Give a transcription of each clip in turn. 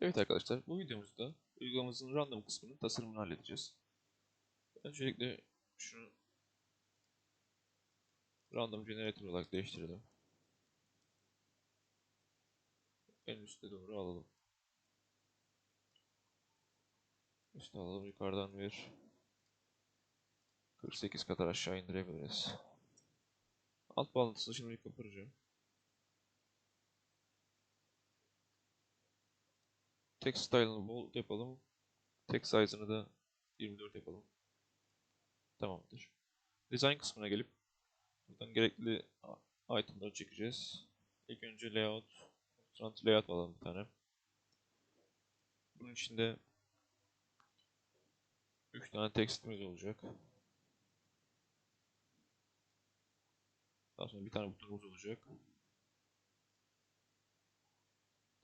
Evet arkadaşlar, bu videomuzda uygulamamızın random kısmının tasarımını halledeceğiz. Öncelikle şunu random generator olarak değiştirelim. En üste doğru alalım. Üste alalım, yukarıdan bir 48 kadar aşağı indirebiliriz. Alt bağlantısını şimdi kapatacağım. Text style'ını bold yapalım. Text size'ını da 24 yapalım. Tamamdır. Design kısmına gelip buradan gerekli itemları çekeceğiz. İlk önce layout, front layout alalım bir tane. Bunun içinde 3 tane textimiz olacak. Daha sonra bir tane butonumuz olacak.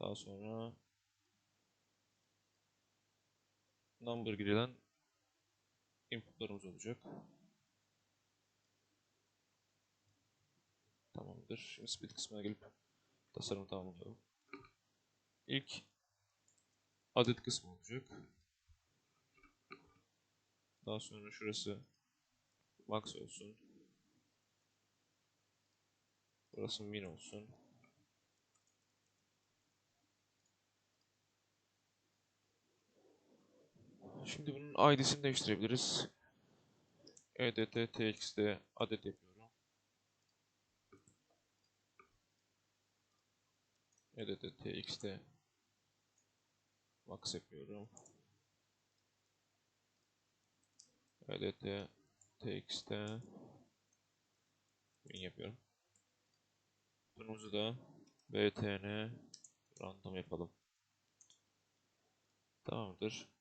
Daha sonra number girilen inputlarımız olacak. Tamamdır. Şimdi split kısmına gelip tasarımı tamamlayalım. İlk adet kısmı olacak. Daha sonra şurası max olsun. Burası min olsun. Şimdi bunun ID'sini değiştirebiliriz. Edt txt adet yapıyorum. Edt txt max yapıyorum. Edt txt min yapıyorum. Bunumuzu da btn random yapalım. Tamamdır.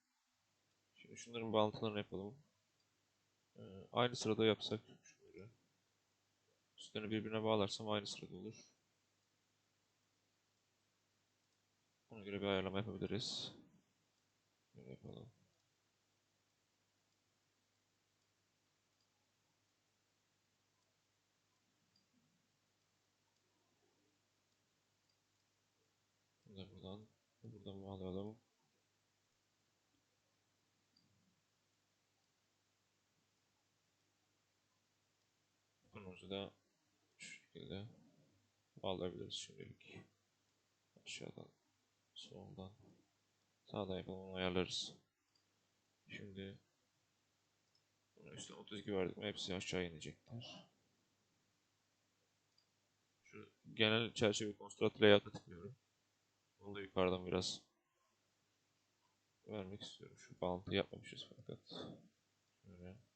Şunların bağlantılarını yapalım. Ee, aynı sırada yapsak şöyle. Üstlerini birbirine bağlarsam aynı sırada olur. Ona göre bir ayarlama yapabiliriz. Böyle yapalım. Buradan, buradan bağlayalım. Bunumuzu da şu şekilde bağlayabiliriz şimdilik. Aşağıdan, soldan, sağdan yapalım ayarlarız. Şimdi bunu üstüne 32 verdik mi hepsi aşağı inecekler. Şu genel çerçeve construct layout'a tıklıyorum. Bunu da yukarıdan biraz vermek istiyorum. Şu bağlantı yapmamışız fakat. Şöyle.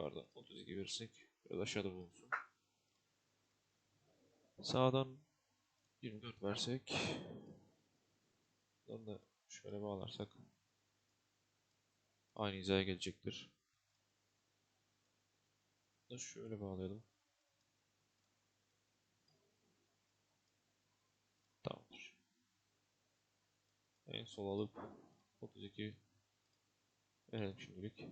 Yukarıdan 32 verirsek biraz aşağıda bulunsun. Sağdan 24 versek Buradan da şöyle bağlarsak aynı hizaya gelecektir. Da şöyle bağlayalım. Tamamdır. En sol alıp 32 verelim şimdilik.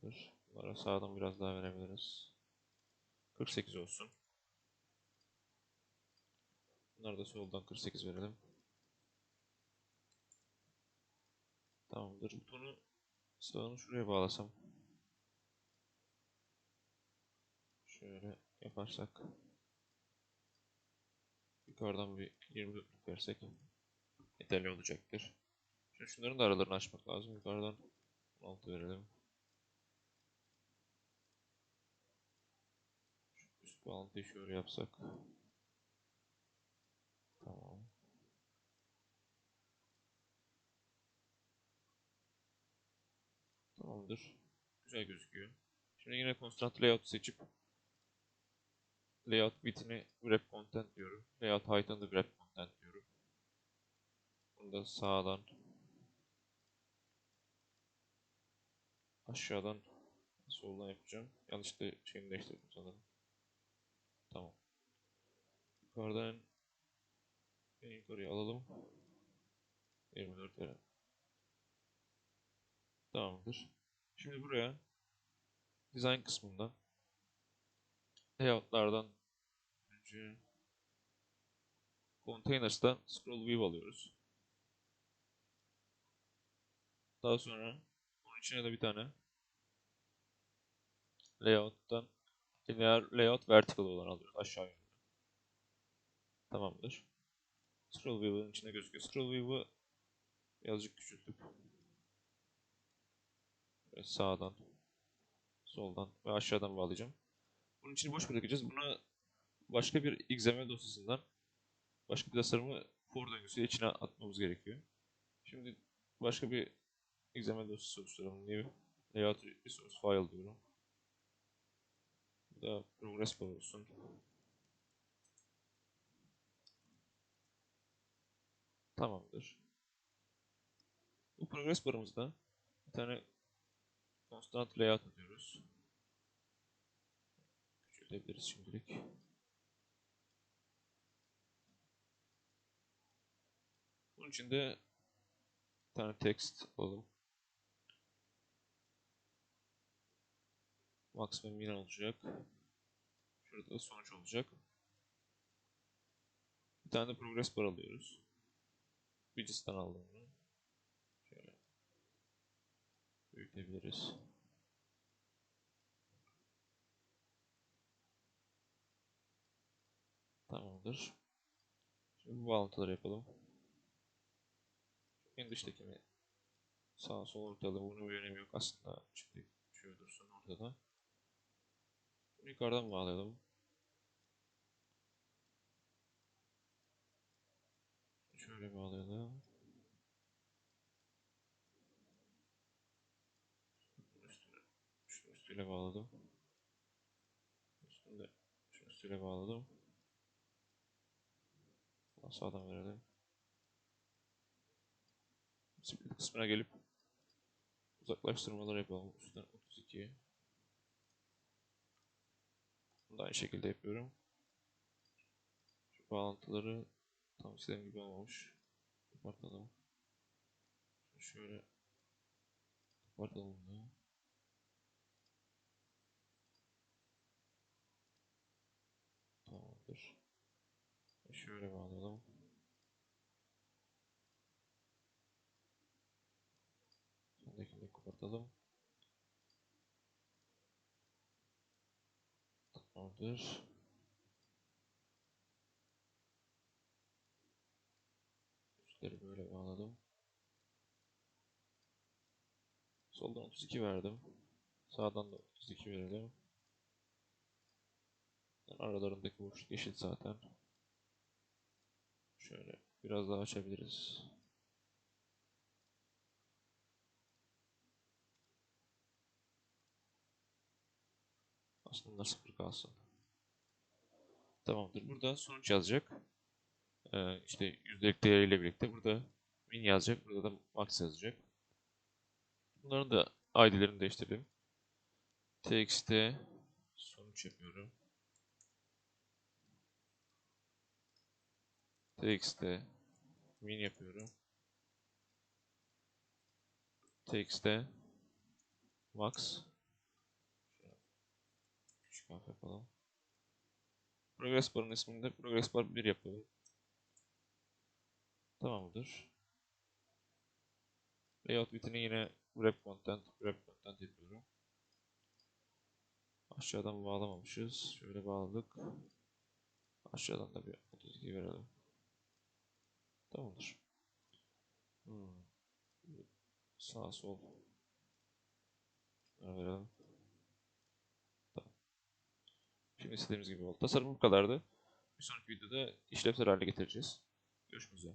Tamamdır. Bunlara sağdan biraz daha verebiliriz. 48 olsun. Bunları da soldan 48 verelim. Tamamdır. Butonu sağını şuraya bağlasam. Şöyle yaparsak. Yukarıdan bir 24 versek yeterli olacaktır. Şimdi şunların da aralarını açmak lazım. Yukarıdan 16 verelim. Üst bağlantıyı şöyle yapsak. Tamam. Tamamdır. Güzel gözüküyor. Şimdi yine constraint layout seçip layout width'ini wrap content diyorum. Layout height'ını da wrap content diyorum. Bunu da sağdan aşağıdan soldan yapacağım. Yanlışlıkla şeyini değiştirdim sanırım. Tamam. Yukarıdan en yukarıya alalım. 24 verelim. Tamamdır. Şimdi buraya Design kısmından layoutlardan önce Containers'tan scroll view alıyoruz. Daha sonra onun içine de bir tane layout'tan linear layout vertical olan alıyoruz aşağı yönlü. Tamamdır. Scroll view'ın içinde gözüküyor. Scroll view'ı birazcık böyle sağdan, soldan ve aşağıdan bağlayacağım. Bunun için boş bırakacağız. Buna başka bir XML dosyasından başka bir tasarımı for döngüsüyle içine atmamız gerekiyor. Şimdi başka bir XML dosyası oluşturalım. New layout resource file diyorum. Da progress bar olsun. Tamamdır. Bu progress barımızda bir tane constant layout atıyoruz. Küçültebiliriz şimdilik. Bunun için de bir tane text alalım. Max ve min olacak. Şurada da sonuç olacak. Bir tane de progress bar alıyoruz. Widgets'tan aldım bunu. Şöyle büyütebiliriz. Tamamdır. Şimdi bu bağlantıları yapalım. En dıştakini sağa sola ortalayalım. Bunun bir önemi yok aslında. Şöyle dursun ortada. Yukarıdan bağlayalım. Şöyle bağlayalım. Üstüne, şunun üstüyle bağladım. Üstünde, şunun üstüyle bağladım. Sağdan verelim. Split kısmına gelip uzaklaştırmalar yapalım. Üstten 32. Bunu da aynı şekilde yapıyorum. Şu bağlantıları tam istediğim gibi olmamış. Kapatalım. Şöyle bunu. Tamamdır. Ve Şöyle bağlayalım. Sondakini kapatalım. Tamamdır. Üstleri böyle bağladım. Soldan 32 verdim. Sağdan da 32 verelim. Aralarındaki boşluk eşit zaten. Şöyle biraz daha açabiliriz. Aslında bunlar sıfır kalsın. Tamamdır. Burada sonuç yazacak. Ee, işte yüzdelik değeriyle birlikte burada min yazacak. Burada da max yazacak. Bunların da ID'lerini değiştirdim. txt sonuç yapıyorum. txt min yapıyorum. txt max harf yapalım. Progress bar'ın ismini de progress bar 1 yapıyorum. Tamamdır. Layout bitini yine wrap content, wrap content yapıyorum. Aşağıdan bağlamamışız. Şöyle bağladık. Aşağıdan da bir 32 verelim. Tamamdır. Hmm. Sağ sol. Verelim. Tamam. Şimdi istediğimiz gibi oldu. Tasarım bu kadardı. Bir sonraki videoda işlevsel hale getireceğiz. Görüşmek üzere.